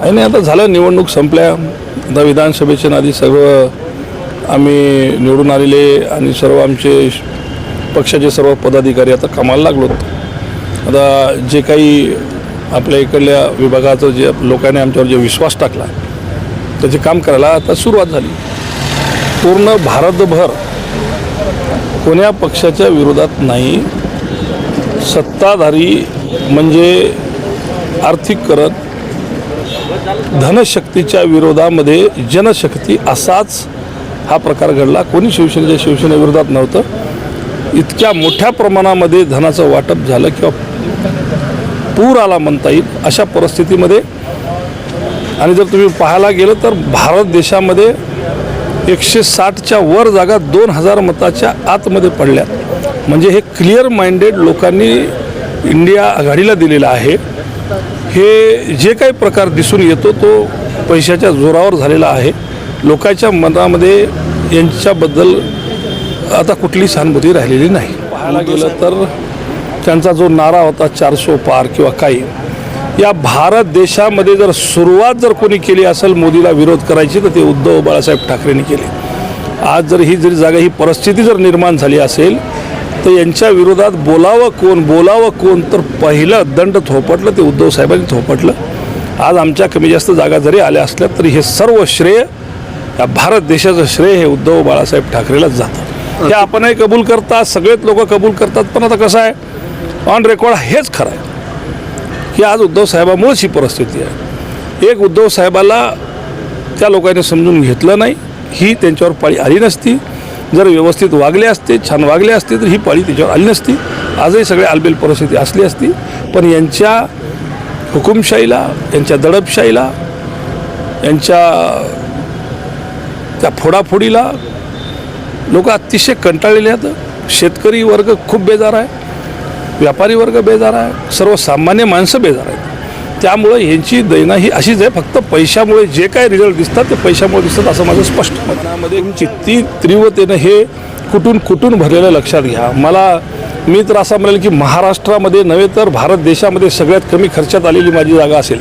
काही नाही आता झालं निवडणूक संपल्या. आता विधानसभेच्या आधी सर्व आम्ही निवडून आलेले आणि सर्व आमचे पक्षाचे सर्व पदाधिकारी आता कामाला लागलो आता जे काही आपल्या इकडल्या विभागाचं जे लोकांनी आमच्यावर जे विश्वास टाकला त्याचे काम करायला आता सुरुवात झाली. पूर्ण भारतभर कोण्या पक्षाच्या विरोधात नाही सत्ताधारी म्हणजे आर्थिक करत धनशक्तीच्या विरोधामध्ये जनशक्ती असाच हा प्रकार घडला. कोणी शिवसेनेच्या शिवसेनेविरोधात नव्हतं. इतक्या मोठ्या प्रमाणामध्ये धनाचं वाटप झालं किंवा पूर आला म्हणता येईल अशा परिस्थितीमध्ये. आणि जर तुम्ही पाहायला गेलं तर भारत देशामध्ये एकशे साठच्या वर जागा दोन हजार मताच्या आतमध्ये पडल्या. म्हणजे हे क्लिअर माइंडेड लोकांनी इंडिया आघाडीला दिलेलं आहे. हे जे काही प्रकार दिसून येतो तो पैशाच्या जोरावर झालेला आहे. लोकांच्या मनामध्ये यांच्याबद्दल आता कुठली सहानुभूती राहिलेली नाही. पाहायला गेलं तर त्यांचा जो नारा होता चारसो पार किंवा काही या भारत देशामध्ये जर सुरुवात जर कोणी केली असेल मोदीला विरोध करायची तर ते उद्धव बाळासाहेब ठाकरेंनी केले. आज जर ही जरी जागा ही परिस्थिती जर निर्माण झाली असेल तर यांच्या विरोधात बोलावं कोण बोलावं कोण तर पहिलं दंड थोपटलं ते उद्धव साहेबांनी थोपटलं. आज आमच्या कमी जास्त जागा जरी आल्या असल्या तरी हे सर्व श्रेय या भारत देशाचं श्रेय हे उद्धव बाळासाहेब ठाकरेलाच जातं. हे आपणही कबूल करतात सगळेच लोक कबूल करतात पण आता कसं आहे ऑन रेकॉर्ड हेच खरं आहे. की आज उद्धव साहेबामुळेच ही परिस्थिती आहे. एक उद्धव साहेबाला त्या लोकांनी समजून घेतलं नाही ही त्यांच्यावर पाळी आली नसती. जर व्यवस्थित वागले असते छान वागले असते तर ही पाळी त्याच्यावर आली नसती. आजही सगळे आलबेल परिस्थिती असली असती. पण यांच्या हुकुमशाहीला यांच्या दडपशाहीला यांच्या त्या फोडाफोडीला लोक अतिशय कंटाळलेले आहेत. शेतकरी वर्ग खूप बेजार आहे. व्यापारी वर्ग बेजार आहे. सर्वसामान्य माणसं बेजार आहेत. त्यामुळं यांची दैना ही अशीच आहे फक्त पैशामुळे जे काय रिझल्ट दिसतात ते पैशामुळे दिसतात असं माझं स्पष्ट मनामध्ये किती तीव्रतेनं हे कुठून कुठून भरलेलं लक्षात घ्या. मला मी तर असं म्हणेल की महाराष्ट्रामध्ये नव्हे तर भारत देशामध्ये सगळ्यात कमी खर्चात आलेली माझी जागा असेल.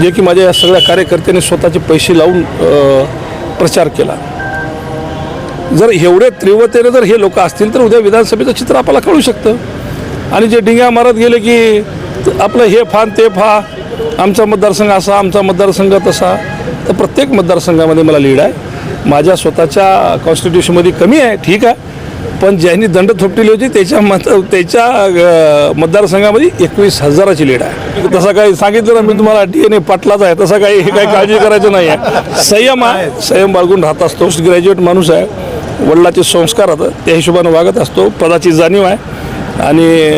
जे की माझ्या या सगळ्या कार्यकर्त्यांनी स्वतःचे पैसे लावून प्रचार केला. जर एवढे तीव्रतेने जर हे लोक असतील तर उद्या विधानसभेचं चित्र आपल्याला कळू शकतं. आणि जे डिंग्या मारत गेले की आपलं हे फान ते फा आमचा मतदारसंघ असा आमचा मतदारसंघ तसा. तर प्रत्येक मतदारसंघामध्ये मला लीड आहे. माझ्या स्वतःच्या कॉन्स्टिट्यूशनमध्ये कमी आहे ठीक आहे. पण ज्यांनी दंड थोपटिली होती त्याच्या मत त्याच्या मतदारसंघामध्ये एकवीस हजाराची लीड आहे. तसं काही सांगितलं ना मी तुम्हाला डी एन ए पाटलाच आहे. तसं काही हे काही काळजी करायचं नाही आहे. संयम आहे. संयम बाळगून राहत असतो. ग्रॅज्युएट माणूस आहे. वडिलाचे संस्कार आता त्या हिशोबानं वागत असतो. पदाची जाणीव आहे. आणि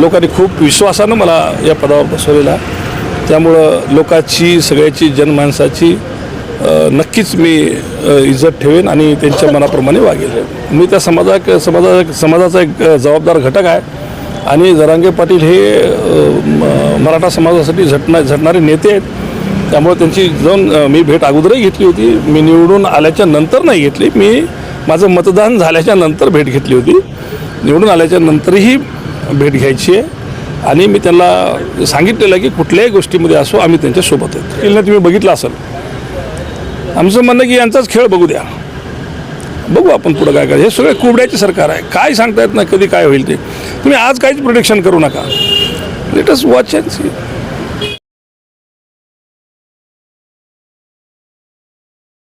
लोकांनी खूप विश्वासानं मला या पदावर बसवलेला त्यामुळं लोकांची सगळ्याची जनमानसाची नक्कीच मी इज्जत ठेवेन आणि त्यांच्या मनाप्रमाणे वागेल. मी त्या समाजा समाजा समाजाचा एक जबाबदार घटक आहे. आणि जरांगे पाटील हे म- मराठा समाजासाठी झटणा झटणारे नेते आहेत. त्यामुळे त्यांची जाऊन मी भेट अगोदरही घेतली होती. मी निवडून आल्याच्यानंतर नाही घेतली. मी माझं मतदान झाल्याच्यानंतर भेट घेतली होती. निवडून आल्याच्या नंतरही भेट घ्यायची आहे. आणि मी त्यांना सांगितलेलं की कुठल्याही गोष्टीमध्ये असो आम्ही त्यांच्यासोबत आहेत. तिला तुम्ही बघितलं असेल. आमचं म्हणणं की यांचाच खेळ बघू द्या. बघू आपण पुढं काय करायचं. हे सगळे कुबड्याचे सरकार आहे. काय सांगता येत नाही कधी काय होईल ते. तुम्ही आज काहीच प्रोटेक्शन करू नका. Let's watch and C